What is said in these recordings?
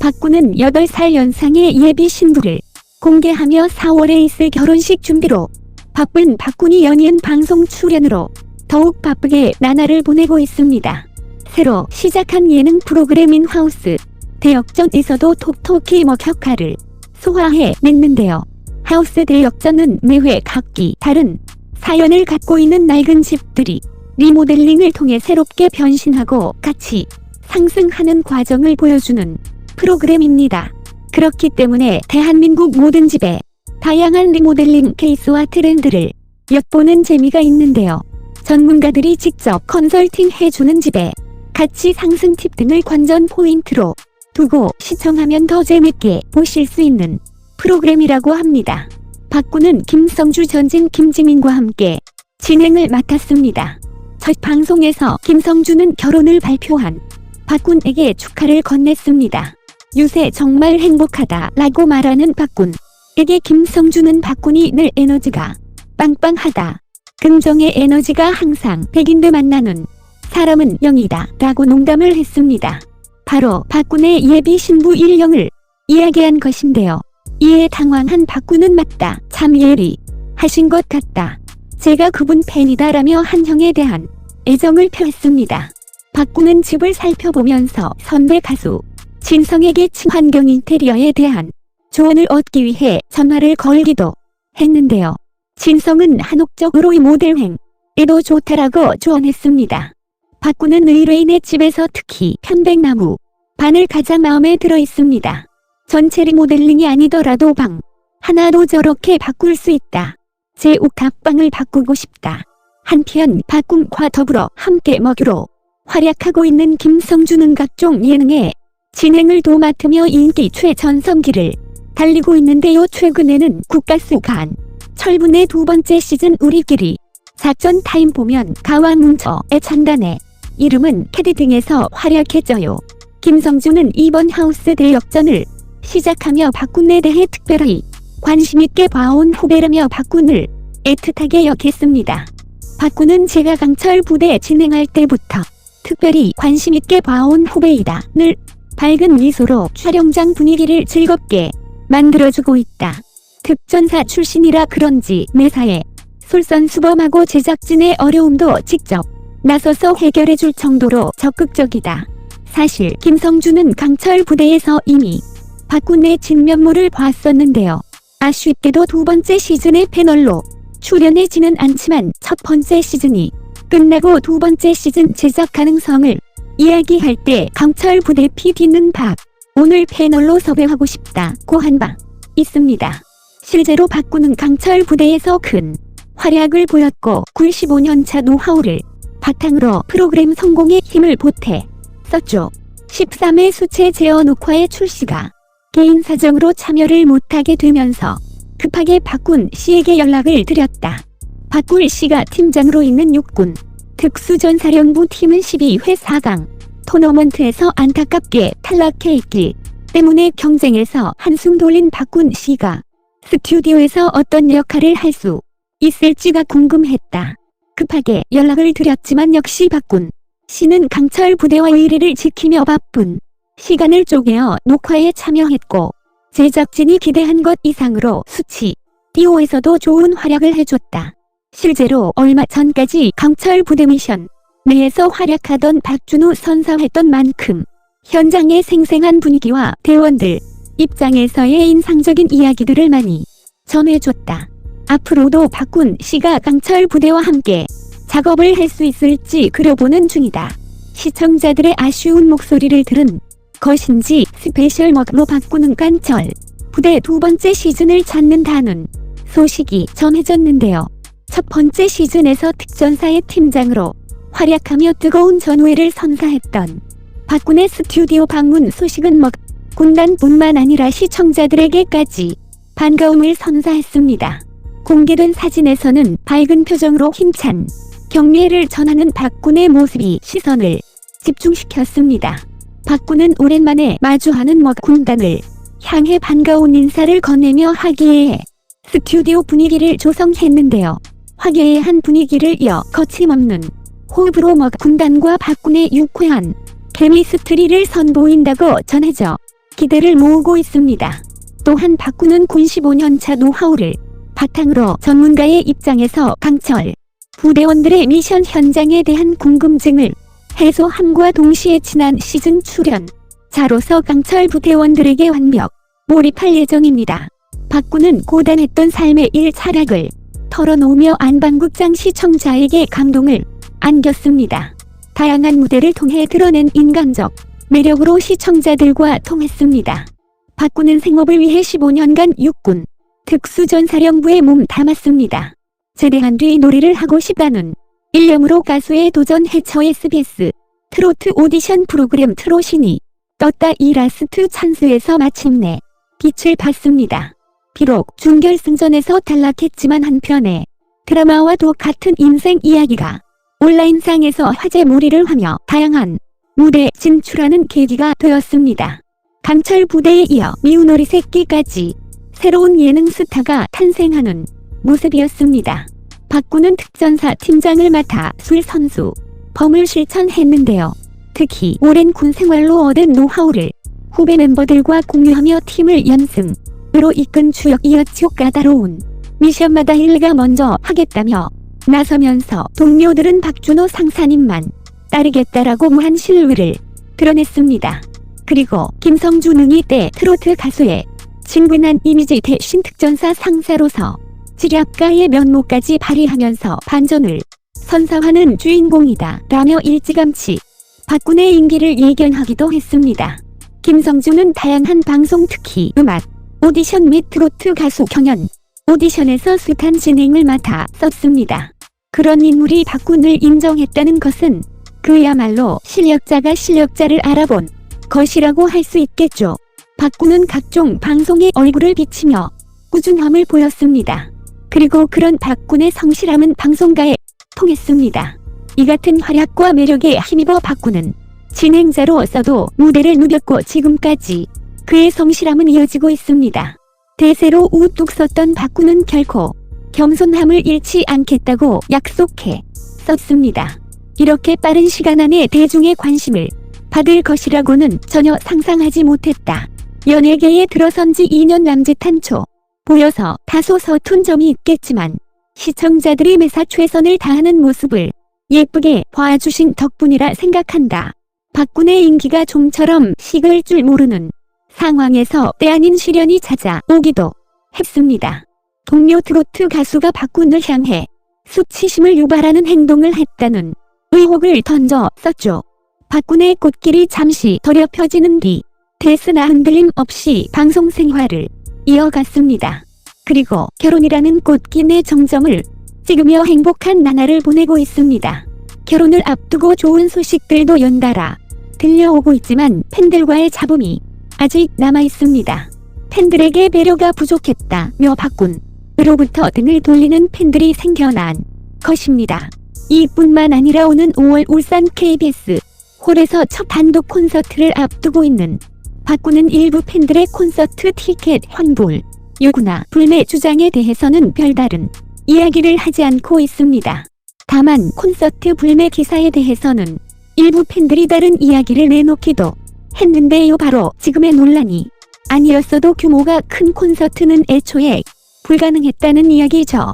박군은 8살 연상의 예비 신부를 공개하며 4월에 있을 결혼식 준비로 바쁜 박군이 연이은 방송 출연으로 더욱 바쁘게 나날을 보내고 있습니다. 새로 시작한 예능 프로그램인 하우스 대역전에서도 톡톡히 먹혀카를 소화해 냈는데요. 하우스 대역전은 매회 각기 다른 사연을 갖고 있는 낡은 집들이 리모델링을 통해 새롭게 변신하고 같이 상승하는 과정을 보여주는 프로그램입니다. 그렇기 때문에 대한민국 모든 집에 다양한 리모델링 케이스와 트렌드를 엿보는 재미가 있는데요. 전문가들이 직접 컨설팅 해주는 집에 가치 상승 팁 등을 관전 포인트로 두고 시청하면 더 재밌게 보실 수 있는 프로그램이라고 합니다. 박구는 김성주 전진 김지민과 함께 진행을 맡았습니다. 첫 방송에서 김성주는 결혼을 발표한 박군에게 축하를 건넸습니다. 요새 정말 행복하다 라고 말하는 박군에게 김성주는 박군이 늘 에너지가 빵빵하다. 긍정의 에너지가 항상 백인데 만나는 사람은 영이다 라고 농담을 했습니다. 바로 박군의 예비 신부 일령을 이야기한 것인데요. 이에 당황한 박군은 맞다. 참 예리 하신 것 같다. 제가 그분 팬이다 라며 한형에 대한 애정을 표했습니다. 박군은 집을 살펴보면서 선배 가수 진성에게 친환경 인테리어에 대한 조언을 얻기 위해 전화를 걸기도 했는데요. 진성은 한옥적으로 이 모델행 에도 좋다라고 조언했습니다. 박군은 의뢰인의 집에서 특히 편백나무 반을 가장 마음에 들어 있습니다. 전체 리모델링이 아니더라도 방 하나도 저렇게 바꿀 수 있다. 제 옥탑방을 바꾸고 싶다. 한편 박군과 더불어 함께 먹으로 활약하고 있는 김성주는 각종 예능에 진행을 도맡으며 인기 최전성기를 달리고 있는데요. 최근에는 국가수 간 철분의 두 번째 시즌 우리끼리 작전 타임 보면 가와 뭉쳐의 찬단에 이름은 캐디 등에서 활약했죠요. 김성주는 이번 하우스 대역전을 시작하며 박군에 대해 특별히 관심있게 봐온 후배라며 박군을 애틋하게 역했습니다. 박군은 제가 강철 부대 진행할 때부터 특별히 관심있게 봐온 후배이다. 늘 밝은 미소로 촬영장 분위기를 즐겁게 만들어주고 있다. 특전사 출신이라 그런지 매사에 솔선수범하고 제작진의 어려움도 직접 나서서 해결해줄 정도로 적극적이다. 사실 김성주는 강철 부대에서 이미 박군의 진면모를 봤었는데요. 아쉽게도 두 번째 시즌의 패널로 출연해지는 않지만 첫 번째 시즌이 끝나고 두 번째 시즌 제작 가능성을 이야기할 때 강철 부대 PD는 박 오늘 패널로 섭외하고 싶다고 한 바 있습니다. 실제로 박군은 강철 부대에서 큰 활약을 보였고 95년차 노하우를 바탕으로 프로그램 성공에 힘을 보태 썼죠. 13회 수채 제어 녹화의 출시가 개인 사정으로 참여를 못하게 되면서 급하게 박군 씨에게 연락을 드렸다. 박군 씨가 팀장으로 있는 육군 특수전사령부 팀은 12회 4강 토너먼트에서 안타깝게 탈락해 있기 때문에 경쟁에서 한숨 돌린 박군 씨가 스튜디오에서 어떤 역할을 할 수 있을지가 궁금했다. 급하게 연락을 드렸지만 역시 박군 씨는 강철 부대와 의리를 지키며 바쁜 시간을 쪼개어 녹화에 참여했고 제작진이 기대한 것 이상으로 수치 디오에서도 좋은 활약을 해줬다. 실제로 얼마 전까지 강철 부대 미션 내에서 활약하던 박준우 선사했던 만큼 현장의 생생한 분위기와 대원들 입장에서의 인상적인 이야기들을 많이 전해줬다. 앞으로도 박군 씨가 강철 부대와 함께 작업을 할 수 있을지 그려보는 중이다. 시청자들의 아쉬운 목소리를 들은 것인지 스페셜 먹로 바꾸는 강철 부대 두 번째 시즌을 찾는다는 소식이 전해졌는데요. 첫 번째 시즌에서 특전사의 팀장으로 활약하며 뜨거운 전우회를 선사했던 박군의 스튜디오 방문 소식은 먹 군단뿐만 아니라 시청자들에게까지 반가움을 선사했습니다. 공개된 사진에서는 밝은 표정으로 힘찬 격려를 전하는 박군의 모습이 시선을 집중시켰습니다. 박군은 오랜만에 마주하는 먹 군단을 향해 반가운 인사를 건네며 화기애애 스튜디오 분위기를 조성했는데요. 화기애애한 분위기를 이어 거침없는 호흡으로 먹 군단과 박군의 유쾌한 케미스트리를 선보인다고 전해져 기대를 모으고 있습니다. 또한 박군은 군 15년차 노하우를 바탕으로 전문가의 입장에서 강철 부대원들의 미션 현장에 대한 궁금증을 해소함과 동시에 지난 시즌 출연 자로서 강철 부대원들에게 완벽 몰입할 예정입니다. 박군은 고단했던 삶의 일차락을 털어놓으며 안방극장 시청자에게 감동을 안겼습니다. 다양한 무대를 통해 드러낸 인간적 매력으로 시청자들과 통했습니다. 박군은 생업을 위해 15년간 육군 특수전사령부에 몸 담았습니다. 제대한 뒤 노래를 하고 싶다는 일념으로 가수에 도전해쳐 SBS 트로트 오디션 프로그램 트로신이 떴다 이 라스트 찬스에서 마침내 빛을 봤습니다. 비록 준결승전에서 탈락했지만 한편에 드라마와도 같은 인생 이야기가 온라인상에서 화제 몰이를 하며 다양한 무대 진출하는 계기가 되었습니다. 강철 부대에 이어 미운오리 새끼까지 새로운 예능 스타가 탄생하는 모습이었습니다. 박구는 특전사 팀장을 맡아 술 선수, 범을 실천했는데요. 특히 오랜 군 생활로 얻은 노하우를 후배 멤버들과 공유하며 팀을 연승 으로 이끈 주역이었죠. 까다로운 미션마다 일가 먼저 하겠다며 나서면서 동료들은 박준호 상사님만 따르겠다라고 무한 신뢰를 드러냈습니다. 그리고 김성주 능이 때 트로트 가수의 친근한 이미지 대신 특전사 상사로서 지략가의 면모까지 발휘하면서 반전을 선사하는 주인공이다 라며 일찌감치 박군의 인기를 예견하기도 했습니다. 김성주는 다양한 방송 특히 음악, 오디션 및 트로트 가수 경연, 오디션에서 숱한 진행을 맡아 썼습니다. 그런 인물이 박군을 인정했다는 것은 그야말로 실력자가 실력자를 알아본 것이라고 할 수 있겠죠. 박군은 각종 방송에 얼굴을 비치며 꾸준함을 보였습니다. 그리고 그런 박군의 성실함은 방송가에 통했습니다. 이 같은 활약과 매력에 힘입어 박군은 진행자로서도 무대를 누볐고 지금까지 그의 성실함은 이어지고 있습니다. 대세로 우뚝 섰던 박군은 결코 겸손함을 잃지 않겠다고 약속해 썼습니다. 이렇게 빠른 시간 안에 대중의 관심을 받을 것이라고는 전혀 상상하지 못했다. 연예계에 들어선 지 2년 남짓한 초 보여서 다소 서툰 점이 있겠지만 시청자들이 매사 최선을 다하는 모습을 예쁘게 봐주신 덕분이라 생각한다. 박군의 인기가 좀처럼 식을 줄 모르는 상황에서 때 아닌 시련이 찾아오기도 했습니다. 동료 트로트 가수가 박군을 향해 수치심을 유발하는 행동을 했다는 의혹을 던져 썼죠. 박군의 꽃길이 잠시 더럽혀지는 뒤 데스나 흔들림 없이 방송 생활을 이어갔습니다. 그리고 결혼이라는 꽃길의 정점을 찍으며 행복한 나날을 보내고 있습니다. 결혼을 앞두고 좋은 소식들도 연달아 들려오고 있지만 팬들과의 잡음이 아직 남아 있습니다. 팬들에게 배려가 부족했다며 박군으로부터 등을 돌리는 팬들이 생겨난 것입니다. 이뿐만 아니라 오는 5월 울산 KBS 홀에서 첫 단독 콘서트를 앞두고 있는 박군은 일부 팬들의 콘서트 티켓 환불 요구나 불매 주장에 대해서는 별다른 이야기를 하지 않고 있습니다. 다만 콘서트 불매 기사에 대해서는 일부 팬들이 다른 이야기를 내놓기도 했는데요. 바로 지금의 논란이 아니었어도 규모가 큰 콘서트는 애초에 불가능했다는 이야기죠.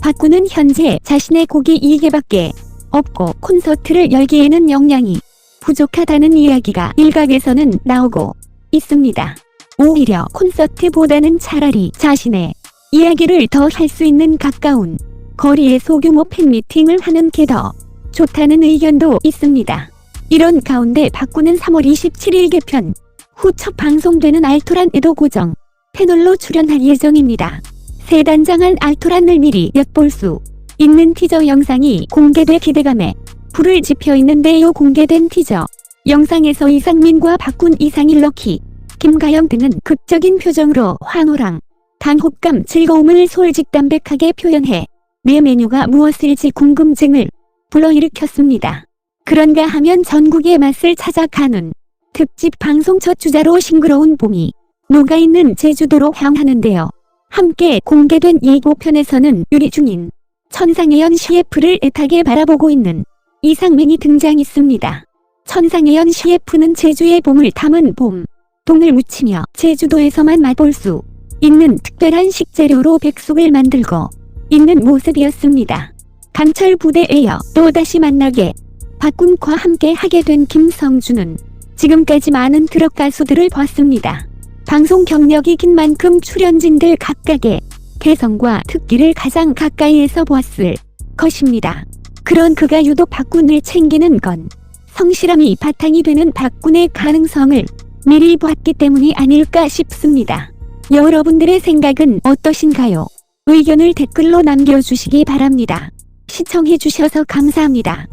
박구는 현재 자신의 곡이 2개밖에 없고 콘서트를 열기에는 역량이 부족하다는 이야기가 일각에서는 나오고 있습니다. 오히려 콘서트보다는 차라리 자신의 이야기를 더 할 수 있는 가까운 거리에 소규모 팬미팅을 하는 게 더 좋다는 의견도 있습니다. 이런 가운데 박구는 3월 27일 개편 후 첫 방송되는 알토란 에도 고정 패널로 출연할 예정입니다. 세단장한 알토란을 미리 엿볼 수 있는 티저 영상이 공개돼 기대감에 불을 지펴 있는데요. 공개된 티저 영상에서 이상민과 박군 이상일 럭키 김가영 등은 극적인 표정으로 환호랑 당혹감 즐거움을 솔직담백하게 표현해 내 메뉴가 무엇일지 궁금증을 불러일으켰습니다. 그런가 하면 전국의 맛을 찾아 가는 특집 방송 첫 주자로 싱그러운 봄이 녹아있는 제주도로 향하는데요. 함께 공개된 예고편에서는 요리 중인 천상혜연 CF를 애타게 바라보고 있는 이상민이 등장했습니다. 천상혜연 CF는 제주의 봄을 담은 봄 동을 무치며 제주도에서만 맛볼 수 있는 특별한 식재료로 백숙을 만들고 있는 모습이었습니다. 강철 부대에 이어 또다시 만나게 박군과 함께 하게 된 김성주는 지금까지 많은 트럭 가수들을 봤습니다. 방송 경력이 긴 만큼 출연진들 각각의 개성과 특기를 가장 가까이에서 보았을 것입니다. 그런 그가 유독 박군을 챙기는 건 성실함이 바탕이 되는 박군의 가능성을 미리 보았기 때문이 아닐까 싶습니다. 여러분들의 생각은 어떠신가요? 의견을 댓글로 남겨주시기 바랍니다. 시청해주셔서 감사합니다.